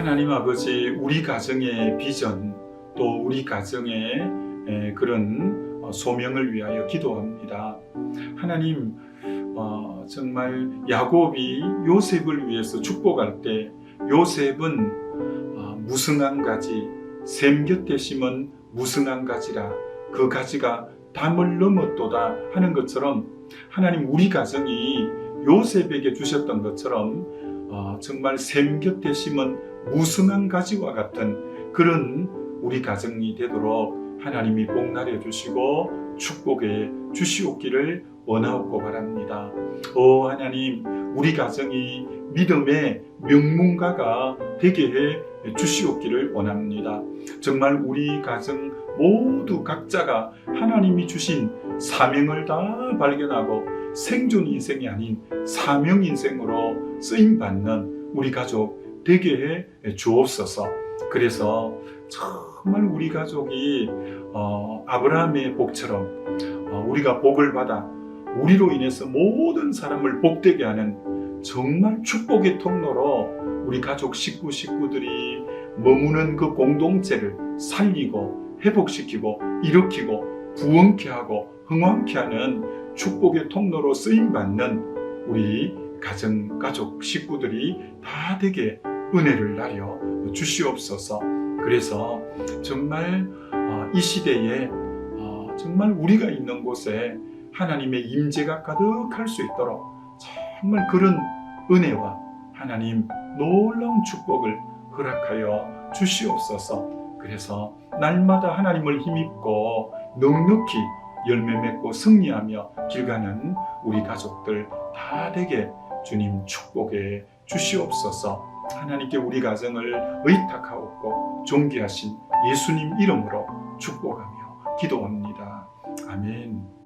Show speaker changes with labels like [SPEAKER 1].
[SPEAKER 1] 하나님 아버지 우리 가정의 비전 또 우리 가정의 에, 그런 어, 소명을 위하여 기도합니다. 하나님 어, 정말 야곱이 요셉을 위해서 축복할 때 요셉은 어, 무성한 가지 샘 곁에 심은 무성한 가지라 그 가지가 담을 넘었도다 하는 것처럼 하나님 우리 가정이 요셉에게 주셨던 것처럼 어, 정말 샘 곁에 심은 무성한 가지와 같은 그런 우리 가정이 되도록 하나님이 복날해 주시고 축복해 주시옵기를 원하옵고 바랍니다. 오 하나님 우리 가정이 믿음의 명문가가 되게 해 주시옵기를 원합니다. 정말 우리 가정 모두 각자가 하나님이 주신 사명을 다 발견하고 생존 인생이 아닌 사명 인생으로 쓰임 받는 우리 가족 되게 해 주옵소서. 그래서 정말 우리 가족이 어, 아브라함의 복처럼 어, 우리가 복을 받아 우리로 인해서 모든 사람을 복되게 하는 정말 축복의 통로로 우리 가족 식구 식구들이 머무는 그 공동체를 살리고 회복시키고 일으키고 부흥케 하고 흥왕케 하는 축복의 통로로 쓰임 받는 우리 가정 가족 식구들이 다 되게 은혜를 나려 주시옵소서. 그래서 정말 어, 이 시대에 어, 정말 우리가 있는 곳에 하나님의 임재가 가득할 수 있도록 정말 그런 은혜와 하나님 놀라운 축복을 허락하여 주시옵소서. 그래서 날마다 하나님을 힘입고 넉넉히 열매 맺고 승리하며 길가는 우리 가족들 다 되게 주님 축복해 주시옵소서. 하나님께 우리 가정을 의탁하옵고 존귀하신 예수님 이름으로 축복하며 기도합니다. 아멘.